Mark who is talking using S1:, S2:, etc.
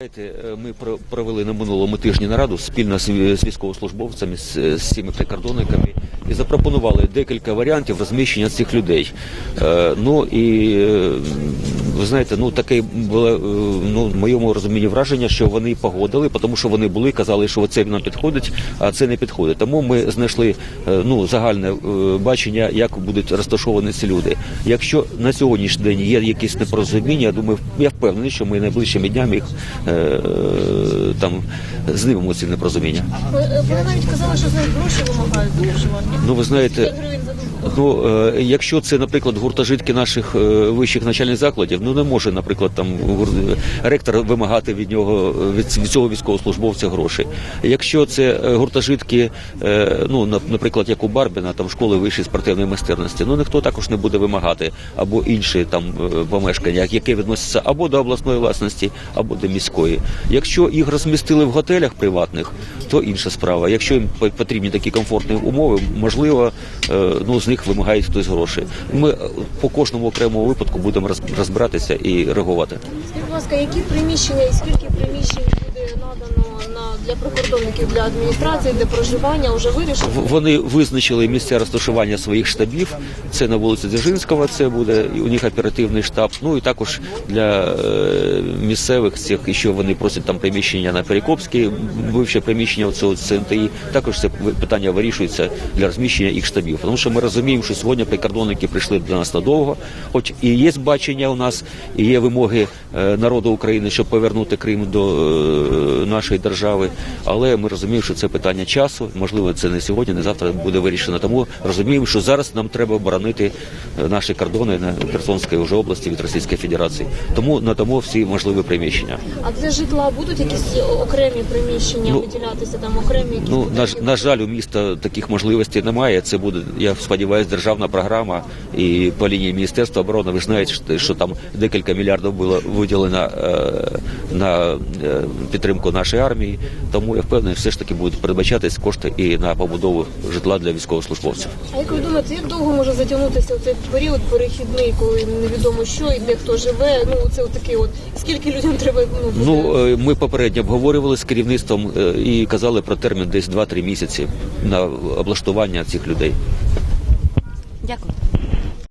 S1: Е, Ми про- провели на минулому тижні нараду спільно з військовослужбовцями, з, з цими прикордонниками і запропонували декілька варіантів розміщення цих людей. Е, ну і е, ви знаєте, ну таке було е, ну, в моєму розумінні враження, що вони погодили, тому що вони були, казали, що це нам підходить, а це не підходить. Тому ми знайшли е, ну, загальне е, бачення, як будуть розташовані ці люди. Якщо на сьогоднішній день є якісь непорозуміння, я думаю, я впевнений, що ми найближчими днями їх е, там знімемо ці непорозуміння.
S2: Ви, навіть казали, що з них гроші вимагають дуже.
S1: Ну ви знаєте.
S2: 5 гривень за добу.
S1: Ну, е, якщо це, наприклад, гуртожитки наших е, вищих навчальних закладів, ну не може, наприклад, там ректор вимагати від нього від, цього військовослужбовця гроші. Якщо це е, гуртожитки, ну на- наприклад, як у Барбіна, там школи вищої спортивної майстерності, ну ніхто також не буде вимагати або інші там помешкання, які відносяться або до обласної власності, або до міської. Якщо їх розмістили в готелях приватних, то інша справа. Якщо їм потрібні такі комфортні умови, можливо, ну з них вимагають хтось гроші. Ми е, по кожному окремому випадку будемо роз- розбиратися і реагувати.
S2: Скажіть, будь ласка, які приміщення і скільки приміщень надано на для прикордонників для адміністрації, для проживання вже вирішено?
S1: Вони визначили місця розташування своїх штабів. Це на вулиці Дзержинського, це буде у них оперативний штаб. Ну і також для е, місцевих цих, і що вони просять там приміщення на Перекопській, бивше приміщення цього ЦНТІ. Також це питання вирішується для розміщення їх штабів. Тому що ми розуміємо, що сьогодні прикордонники прийшли до нас надовго, хоч і є бачення у нас, і є вимоги е, народу України, щоб повернути Крим до е, нашої держави. Але ми розуміємо, що це питання часу. Можливо, це не сьогодні, не завтра буде вирішено. Тому розуміємо, що зараз нам треба боронити е, наші кордони на Херсонської вже області від Російської Федерації. Тому надамо всі можливі приміщення.
S2: А для житла будуть якісь окремі приміщення
S1: Ну,
S2: виділятися, там окремі якісь
S1: Ну на, ж- на жаль, у міста таких можливостей немає. Це буде, я сподіваюся, державна програма і по лінії Міністерства оборони. Ви знаєте, що- там декілька мільярдів було виділено е, на е, підтримку нашої армії. Тому я впевнений, все ж таки будуть передбачатись кошти і на побудову житла для військовослужбовців.
S2: А як ви думаєте, як довго може затягнутися цей період перехідний, коли невідомо що і де хто живе? Ну це такий от скільки людям треба ну.
S1: Ну е, ми попередньо обговорювали з керівництвом е, і казали про термін десь 2-3 місяці на облаштування цих людей.
S3: Дякую.